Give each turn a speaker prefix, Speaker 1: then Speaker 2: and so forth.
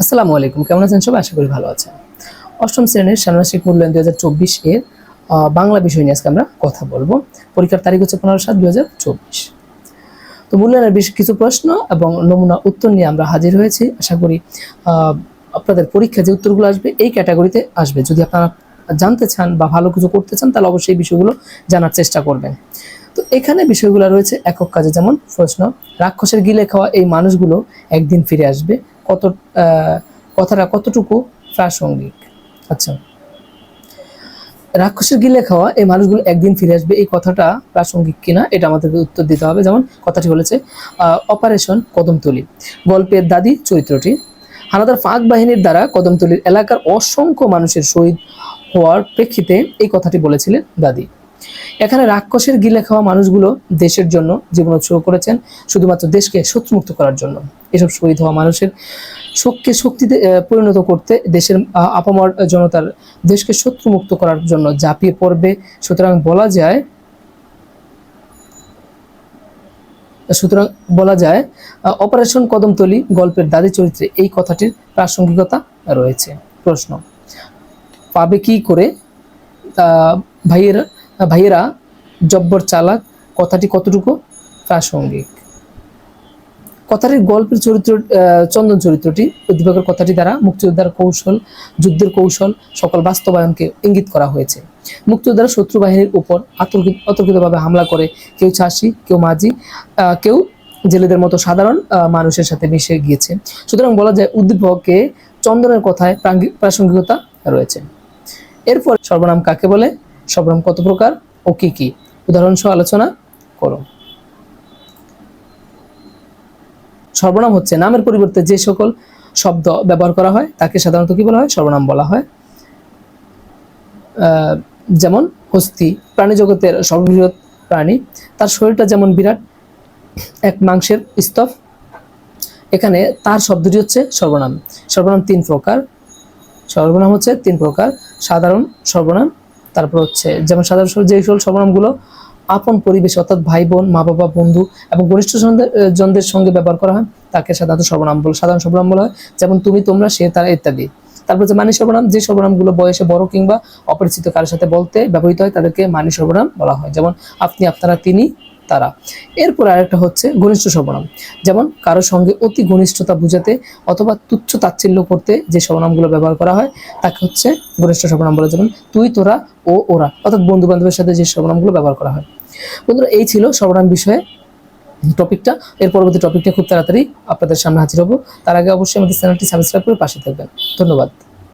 Speaker 1: আসসালামু আলাইকুম, কেমন আছেন সবাই? আশা করি ভালো আছেন। অষ্টম শ্রেণির ষান্মাসিক মূল্যায়ন দুই হাজার চব্বিশ এর বাংলা বিষয় নিয়ে আজকে আমরা কথা বলব। পরীক্ষার তারিখ হচ্ছে পনেরো সাত দুই হাজার চব্বিশ। তো মূল্যায়নের বেশ কিছু প্রশ্ন এবং নমুনা উত্তর নিয়ে আমরা হাজির হয়েছি। আশা করি আপনাদের পরীক্ষা যে উত্তরগুলো আসবে, এই ক্যাটাগরিতে আসবে। যদি আপনারা জানতে চান বা ভালো কিছু করতে চান, তাহলে অবশ্যই বিষয়গুলো জানার চেষ্টা করবেন। তো এখানে বিষয়গুলো রয়েছে একক কাজে। যেমন প্রশ্ন, রাক্ষসের গিলে খাওয়া এই মানুষগুলো একদিন ফিরে আসবে। কত কথাটা কতটুকু প্রাসঙ্গিক? আচ্ছা। রাক্ষসের গিলে খাওয়া এই মানুষগুলো একদিন ফিরে আসবে, এই কথাটা প্রাসঙ্গিক কিনা এটা আমাদেরকে উত্তর দিতে হবে। যেমন কথাটি বলেছে অপারেশন কদমতলি। গল্পের দাদি চরিত্রটি, হানাদার ফাঁক বাহিনীর দ্বারা কদমতলির এলাকার অসংখ্য মানুষের শহীদ হওয়ার প্রেক্ষিতে এই কথাটি বলেছিলেন দাদি। এখানে রাক্ষসের গিলে খাওয়া মানুষগুলো দেশের জন্য জীবন উৎসর্গ করেছেন, শুধুমাত্র দেশকে শত্রুমুক্ত করার জন্য। এসব শহীদ হওয়া মানুষের শোককে শক্তিতে পরিণত করতে দেশের আপামর জনতার দেশকে শত্রুমুক্ত করার জন্য ঝাঁপিয়ে পড়বে। সুতরাং বলা যায়, সুতরাং বলা যায় অপারেশন কদমতলি গল্পের দাদি চরিত্রে এই কথাটির প্রাসঙ্গিকতা রয়েছে। প্রশ্ন, পাবে কি করে? ভাইয়েরা ভাইয়েরা, জব্বর চালাক, কথাটি কতটুকু? প্রাসঙ্গিক। কথাটির গল্পের চরিত্র চন্দন চরিত্রটি, উদ্দীপকের কথাটি দ্বারা মুক্তিযোদ্ধার কৌশল, যুদ্ধের কৌশল, সকল বাস্তবায়নকে ইঙ্গিত করা হয়েছে। মুক্তিযোদ্ধারা শত্রু বাহিনীর উপর আতর্কিত অতর্কিতভাবে হামলা করে কেউ চাষি কেউ মাঝি কেউ জেলেদের মতো সাধারণ মানুষের সাথে মিশে গিয়েছে। সুতরাং বলা যায়, উদ্দীপকে চন্দনের কথায় প্রাসঙ্গিকতা রয়েছে। এরপর সর্বনাম কাকে বলে? সর্বনাম কত প্রকার ও কি কি? উদাহরণ সহ আলোচনা করো। সর্বনাম হচ্ছে নামের পরিবর্তে যে সকল শব্দ ব্যবহার করা হয়, তাকে সাধারণত কি বলা হয়? সর্বনাম বলা হয়। যেমন হস্তি, প্রাণী জগতের সর্ববৃহৎ প্রাণী, তার শরীরটা যেমন বিরাট, এক মাংসের স্তব, এখানে তার শব্দটি হচ্ছে সর্বনাম। সর্বনাম তিন প্রকার। সর্বনাম হচ্ছে তিন প্রকার। সাধারণ সর্বনাম তারপর হচ্ছে যেমন সাধারণ যে সকল সর্বনামগুলো আপন পরিবেশ, অর্থাৎ ভাই বোন মা বাবা বন্ধু এবং ঘনিষ্ঠ জনদের- সঙ্গে ব্যবহার করা হয়, তাকে সাধারণত সর্বনাম বলে সাধারণ সর্বনাম বলা হয়। যেমন তুমি, তোমরা, সে, তারা ইত্যাদি। তারপর যে মানি সর্বনাম, যে সর্বনামগুলো বয়সে বড় কিংবা অপরিচিত কারোর সাথে বলতে ব্যবহৃত হয়, তাদেরকে মানি সর্বনাম বলা হয়। যেমন আপনি, আপনারা, তিনি তারা। এরপর আরেকটা হচ্ছে ঘনিষ্ঠ সর্বনাম। যেমন কারও সঙ্গে অতি ঘনিষ্ঠতা বোঝাতে অথবা তুচ্ছ তাচ্ছিল্য করতে যে সর্বনামগুলো ব্যবহার করা হয়, তাকে হচ্ছে ঘনিষ্ঠ সর্বনাম বলে যেমন, তুই, তোরা ও ওরা অর্থাৎ বন্ধু বান্ধবের সাথে যে সর্বনামগুলো ব্যবহার করা হয়। বন্ধুরা, এই ছিল সর্বনাম বিষয়ে টপিকটা। এর পরবর্তী টপিকটা খুব তাড়াতাড়ি আপনাদের সামনে হাজির হব। তার আগে অবশ্যই আমাদের চ্যানেলটি সাবস্ক্রাইব করে পাশে থাকবেন। ধন্যবাদ।